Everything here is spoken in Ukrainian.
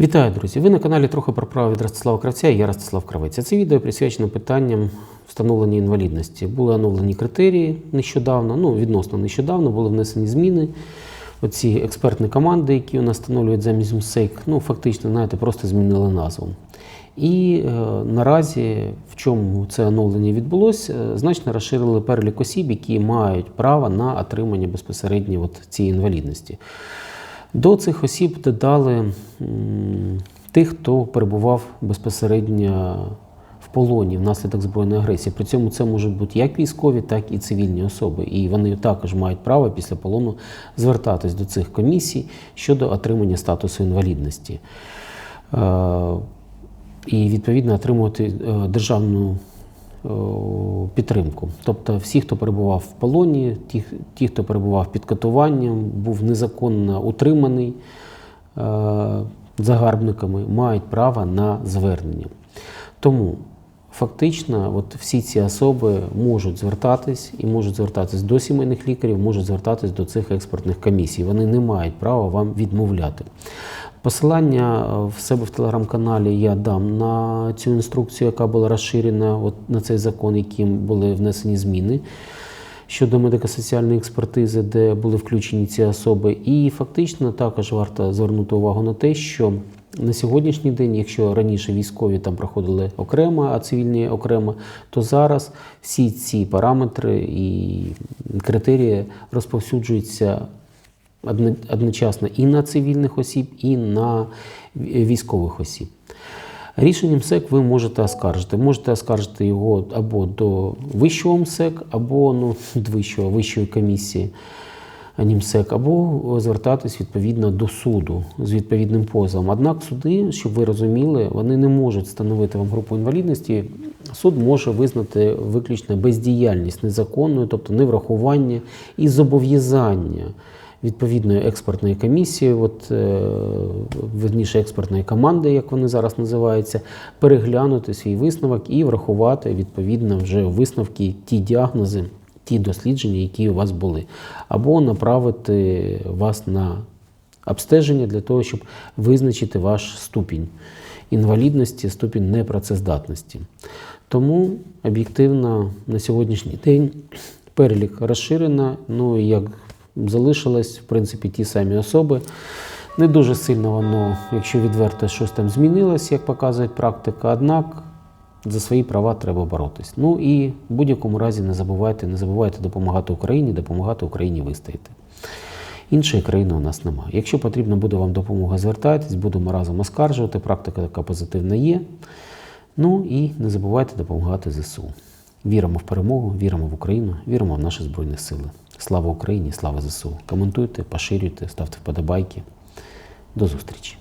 Вітаю, друзі! Ви на каналі трохи про право від Ростислава Кравця і я Ростислав Кравець. Це відео присвячено питанням встановлення інвалідності. Були оновлені критерії нещодавно, ну відносно нещодавно, були внесені зміни. Оці експертні команди, які у нас встановлюють замість МСЕК, ну фактично, знаєте, просто змінили назву. І е, наразі, в чому це оновлення відбулося, е, значно розширили перелік осіб, які мають право на отримання безпосередньо от цієї інвалідності. До цих осіб додали тих, хто перебував безпосередньо в полоні внаслідок збройної агресії. При цьому це можуть бути як військові, так і цивільні особи. І вони також мають право після полону звертатись до цих комісій щодо отримання статусу інвалідності. Е, І відповідно отримувати е, державну підтримку. Тобто всі, хто перебував в полоні, ті, ті хто перебував під катуванням, був незаконно утриманий е, загарбниками, мають право на звернення. Тому фактично от всі ці особи можуть звертатись і можуть звертатись до сімейних лікарів, можуть звертатись до цих експертних комісій. Вони не мають права вам відмовляти. Посилання е, в себе в телеграм-каналі я дам на цю інструкцію, яка була розширена от на цей закон, яким були внесені зміни щодо медико-соціальної експертизи, де були включені ці особи. І фактично також варто звернути увагу на те, що на сьогоднішній день, якщо раніше військові там проходили окремо, а цивільні окремо, то зараз всі ці параметри і критерії розповсюджуються одночасно і на цивільних осіб, і на військових осіб. Рішенням МСЕК ви можете оскаржити. Можете оскаржити його або до вищого МСЕК, або ну, до вищого, вищої комісії НІМСЕК, або звертатись відповідно до суду з відповідним позовом. Однак суди, щоб ви розуміли, вони не можуть встановити вам групу інвалідності. Суд може визнати виключно бездіяльність незаконною, тобто неврахування і зобов'язання відповідної експертної комісії, от, е, верніше експертної команди, як вони зараз називаються, переглянути свій висновок і врахувати відповідно вже висновки ті діагнози, ті дослідження, які у вас були, або направити вас на обстеження для того, щоб визначити ваш ступінь інвалідності, ступінь непрацездатності. Тому об'єктивно на сьогоднішній день перелік розширено, ну як залишилось, в принципі, ті самі особи. Не дуже сильно воно, якщо відверто, щось там змінилось, як показує практика, однак за свої права треба боротись. Ну і в будь-якому разі не забувайте, не забувайте допомагати Україні, допомагати Україні вистояти. Іншої країни у нас немає. Якщо потрібна буде вам допомога, звертайтесь, будемо разом оскаржувати. Практика така позитивна є. Ну і не забувайте допомагати ЗСУ. Віримо в перемогу, віримо в Україну, віримо в наші Збройні Сили. Слава Україні, слава ЗСУ. Коментуйте, поширюйте, ставте вподобайки. До зустрічі!